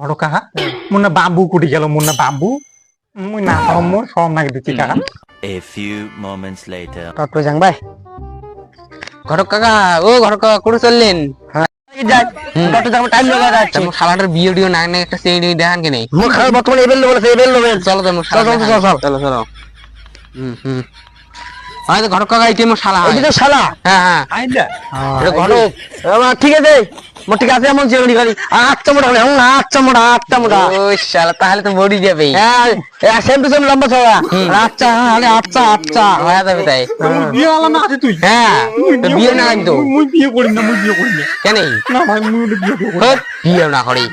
ঘর কাহা? মুন্না বাম্বু কুটি গেল মুন্না বাম্বু। মুই না পাও মোর সব নাকি দিচ্ছি few moments later. টটো যাং ভাই ঘটক কাকা ও ঘটক কাকা চললেন? টটো যাব টাইম লাগা যাচ্ছে। মোর শালাটার বিয়ে ডিও না না একটা সেই দেখান কে নেই? মোর খাল বর্তমানে এবেল বলেছে এবেল নেবেন চলো তো মোর শালা চলো চলো চলো চলো। হুম হুম। হয়তো ঘটক কাকা মোর শালা। হয় শালা? হ্যাঁ হ্যাঁ। আইলা এটা ঘটক। ঠিক আছে। এমন আচ্ছা মোটা হলে আচ্ছা মোটা আচ্ছা মোটা। ও শালা তাহলে তো বডি যাবে। হ্যাঁ সেম টু সেম লম্বা ছড়া। আচ্ছা হলে আচ্ছা আচ্ছা। হয়ে যাবে তাই। বিয়ে আলাম আছে তুই? হ্যাঁ বিয়ে না কিন্তু। মুই- মুই বিয়ে করি না মুই বিয়ে করি না। কেন? না ভাই মুই বিয়ে করি বিয়ে না করি।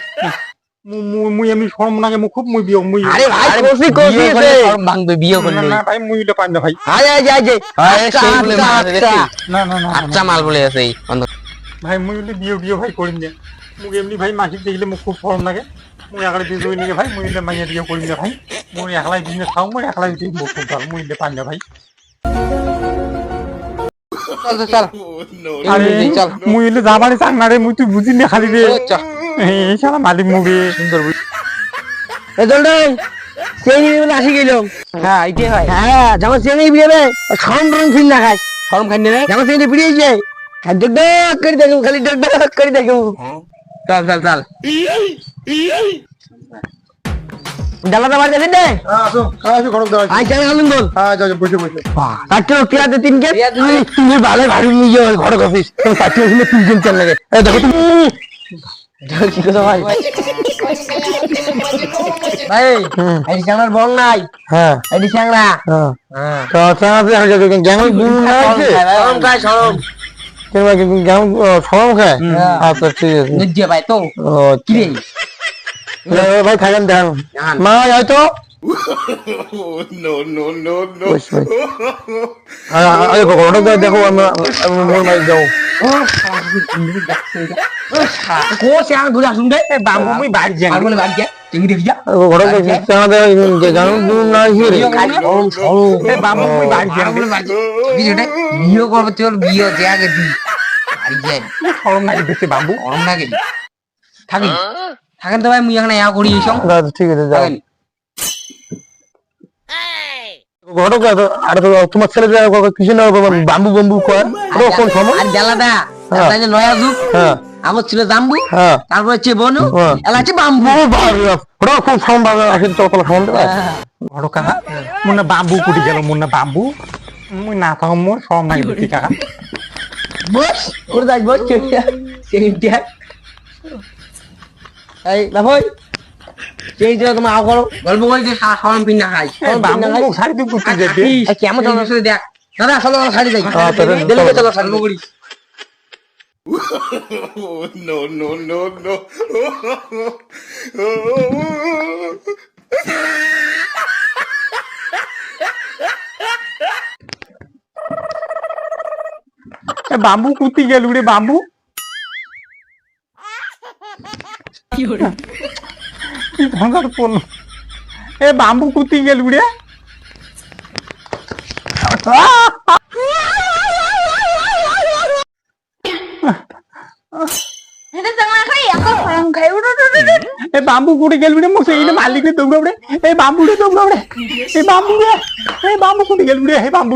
মুই- মুই- মুই শরম লাগে মুই খুব মুই বিয়ে মুই আরে ভাই আরে কষি কষি বিয়ে করলে শরম ভাঙবে বিয়ে না করলে। না ভাই মুই এটা পাই না ভাই। আরে আজ আজ আরে আচ্ছা মাল বলে আছে ভাই মুই ওটা বিয়ে বিয়ে ভাই করি না মুই এমনি ভাই মাসিক দেখলে মুখ খুব শরম লাগে। মুই বিয়ে করি নাকি ভাই মুই এটা মাইয়া বিয়ে করি না ভাই। মুই একলাই বিজনেস খাও মুই একলাই বিয়ে মুখ খুব ভালো মুই এটা পাই না ভাই। চল চল চল। আরে চল। মুই এটা যাবারে চাক না রে মুই তুই বুঝি না খালি রে এই শালা মালিক মুভি সুন্দর বুঝ- এ চলতে সেই নিয়ে বলে আসি গেলাম হ্যাঁ এইটাই হয়। হ্যাঁ যেমন সেই নিয়ে বিয়ে খাম রং ফিল না খায় শরম খাই না? রে যেমন সেই নিয়ে বিয়ে যায়। করে দেখো খালি ডক করে দেখো চল চল চল। ডালাটা বার করে দে। আসো। আসো খড়ক দাও আই চাই হলুন বল। হ্যাঁ যাও যাও, বসে বসে। কাটতে টিয়া দে তিন কে? তুমি ভালো ভালো নিয়ে ঘর কফিস তুমি কাটতে হলে তিন জন চাল লাগে। এই দেখো তুমি কি কথা ভাই? ভাই এই চ্যাংড়ার বল নাই। হ্যাঁ। এই চ্যাংড়া। হ্যাঁ। তো যাবে সরম। কিন্তু কেমন সরম খায়? হ্যাঁ। আচ্ছা ঠিক আছে। লজ্জা পাই তো। কি রে ভাই থাকেন দেখান। মা হয়তো no, no, no, no. আরে ঘটক দেখো আমরা আমি মোর মাই যাও। কো চ্যাং ঘুরে আসুন দে বাবু বাড়ি যাই। আর বলে বাদ গিয়া তুমি দেখি যা ঘটক চানাতে জানো গুণ না হিরে সরম সরম এ বাবু মুই বাড়ি যাই ভিডিওটা বিয়ে করবে চল বিয়ে যে আগে দি আর যাই সরম নাকি দেখতে বাবু গরম না থাকি থাকেন তো ভাই মুই এখানে ইয়া করি এসব ঠিক আছে যাও ঘটক আর তো তোমার ছেলে যে কিছু না বাম্বু বাম্বু কয় কোন সময় আর জ্বালাদা। তাই যে নয়া যুগ হ্যাঁ আমার ছিল জাম্বু হ্যাঁ। তারপর হচ্ছে বনু হ্যাঁ। এলা হচ্ছে বাম্বু। ওটা খুব সম ভাবে আসলে তো কলা সম কাকা মুন্না বাম্বু কুটি গেল মুন্না বাম্বু। মুই না থাও মোর সব নাই দিচ্ছি কাকা। বস করে যাই বস সেইটা এই বাবুই সেই যে তোমার আও করো। গল্প করে যে সরম পিন না খাই। বাম্বু মুখ সারি কুটি যেতে কেমন দেখ। দাদা চলো ছাড়ি যাই। হ্যাঁ, চলো। করি। No, no, no, no. এ, বাম্বু কুতি গেল রে বাম্বু। কি ভাঙার কোন এ বাম্বু কুতি গেল রে এটা চাংলা খাই এখন ফরম খাই উড়ো উড়ো এ বাম্বু কুটি গেল রে মোর সেইনে মালিক রে। দৌড়াও রে। এ বাম্বু রে দৌড়াও রে। এ বাম্বু